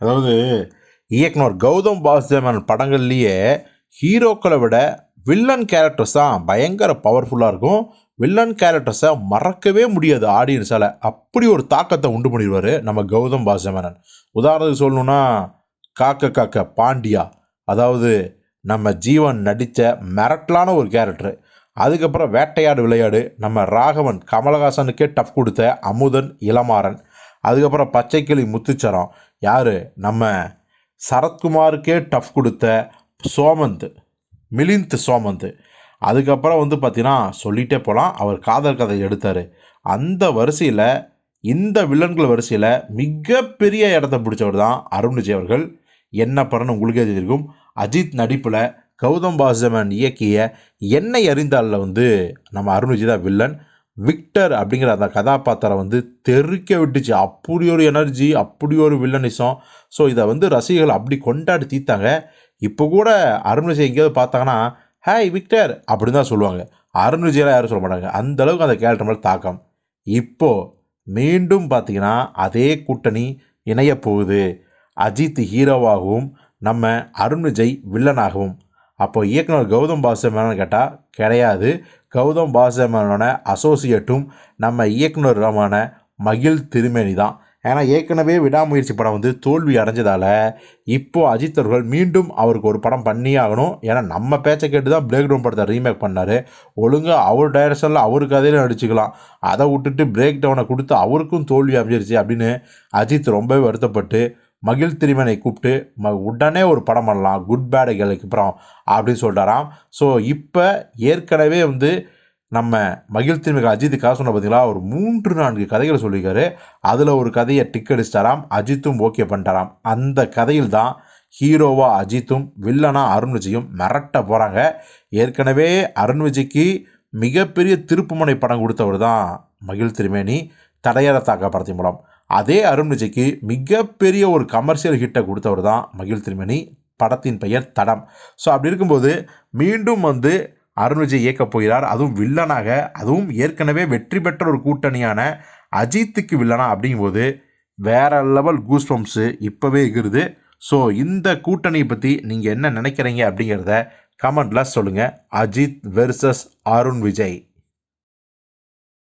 அதாவது இயக்குனர் கௌதம் வாசுதேவன் படங்கள்லேயே ஹீரோக்களை விட வில்லன் கேரக்டர்ஸ் தான் பயங்கர பவர்ஃபுல்லாக இருக்கும். வில்லன் கேரக்டர்ஸை மறக்கவே முடியாது ஆடியன்ஸால் அப்படி ஒரு தாக்கத்தை உண்டு பண்ணிடுவார் நம்ம கௌதம் வாசுதேவனன் உதாரணத்துக்கு சொல்லணுன்னா காக்க காக்க பாண்டியா. அதாவது நம்ம ஜீவன் நடித்த மிரட்டலான ஒரு கேரக்டரு அதுக்கப்புறம் வேட்டையாடு விளையாடு நம்ம ராகவன் கமலஹாசனுக்கே டஃப் கொடுத்த அமுதன் இளமாறன். அதுக்கப்புறம் பச்சைக்கிளி முத்துச்சரம். யார்? நம்ம சரத்குமாருக்கே டஃப் கொடுத்த சோமந்த் மிலிந்த் சோமந்த். அதுக்கப்புறம் வந்து பார்த்தீங்கன்னா சொல்லிகிட்டே போகலாம் அவர் காதல் கதை எடுத்தார். அந்த வரிசையில் இந்த வில்லன்கள் வரிசையில் மிகப்பெரிய இடத்த பிடிச்சவர் தான் அருண் விஜய் அவர்கள். என்ன படம்னு உங்களுக்கே தெரிஞ்சிருக்கும். அஜித் நடிப்பில் கௌதம் வாசுதேவன் இயக்கிய என்னை அறிந்தாலில் வந்து நம்ம அருண் விஜய் தான் வில்லன். விக்டர் அப்படிங்கிற அந்த கதாபாத்திரம் வந்து தெறிக்க விட்டுச்சு. அப்படி ஒரு எனர்ஜி அப்படி ஒரு வில்லனிசம். ஸோ இதை வந்து ரசிகர்கள் அப்படி கொண்டாடி தீர்த்தாங்க. இப்போ கூட அருண்விஜய் எங்கேயாவது பார்த்தாங்கன்னா ஹாய் விக்டர் அப்படின்னு தான் சொல்லுவாங்க. அருண்விஜயெலாம் யாரும் சொல்ல மாட்டாங்க. அந்தளவுக்கு அந்த கேரக்டர் மேலே தாக்கம். இப்போது மீண்டும் பார்த்தீங்கன்னா அதே கூட்டணி இணையப்போகுது அஜித் ஹீரோவாகவும் நம்ம அருண் விஜய் வில்லனாகவும். அப்போ இயக்குனர் கௌதம் பாசுமேனு கேட்டால் கிடையாது. கௌதம் பாசமனோட அசோசியேட்டும் நம்ம இயக்குனருமான மகிழ் திருமேனி தான். ஏன்னா ஏற்கனவே விடாமுயற்சி படம் வந்து தோல்வி அடைஞ்சதால் இப்போது அஜித் அவர்கள் மீண்டும் அவருக்கு ஒரு படம் பண்ணியே ஆகணும். ஏன்னா நம்ம பேச்சை கேட்டு தான் பிரேக் டவுன் படத்தை ரீமேக் பண்ணார். ஒழுங்காக அவர் டைரக்ஷனில் அவர் கதையில நடிச்சுக்கலாம். அதை விட்டுட்டு பிரேக் டவுனை கொடுத்து அவருக்கும் தோல்வி அமைஞ்சிருச்சு அப்படின்னு அஜித் ரொம்பவே வருத்தப்பட்டு மகிழ் திருமனை கூப்பிட்டு ம உடனே ஒரு படம் பண்ணலாம் குட் பேட் கேளுக்கு அப்புறம் அப்படின்னு சொல்லிட்டாராம் ஸோ இப்போ ஏற்கனவே வந்து நம்ம மகிழ் திருமிக அஜித்துக்காக சொன்ன பார்த்தீங்களா ஒரு மூன்று நான்கு கதைகளை சொல்லியிருக்காரு. அதில் ஒரு கதையை டிக் அடிச்சிட்டாராம். அஜித்தும் ஓகே பண்ணிட்டாராம். அந்த கதையில் தான் ஹீரோவாக அஜித்தும் வில்லனா அருண் விஜயும் மிரட்ட போகிறாங்க ஏற்கனவே அருண் விஜய்க்கு மிகப்பெரிய திருப்புமுனை படம் கொடுத்தவர் தான் மகிழ் திருமேனி. தடையற தாக்க படத்தின் மூலம். அதே அருண் விஜய்க்கு மிகப்பெரிய ஒரு கமர்ஷியல் ஹிட்டை கொடுத்தவர் தான் மகிழ் திருமணி படத்தின் பெயர் தடம். ஸோ அப்படி இருக்கும்போது மீண்டும் வந்து அருண் விஜய் இயக்கப் போகிறார். அதுவும் வில்லனாக அதுவும் ஏற்கனவே வெற்றி பெற்ற ஒரு கூட்டணியான அஜித்துக்கு வில்லனா அப்படிங்கும்போது வேற லெவல் கூஸ் பம்ப்ஸு இப்போவே இருக்குது ஸோ இந்த கூட்டணியை பற்றி நீங்கள் என்ன நினைக்கிறீங்க அப்படிங்கிறத கமெண்ட்டில் சொல்லுங்கள் அஜித் வெர்சஸ் அருண் விஜய்.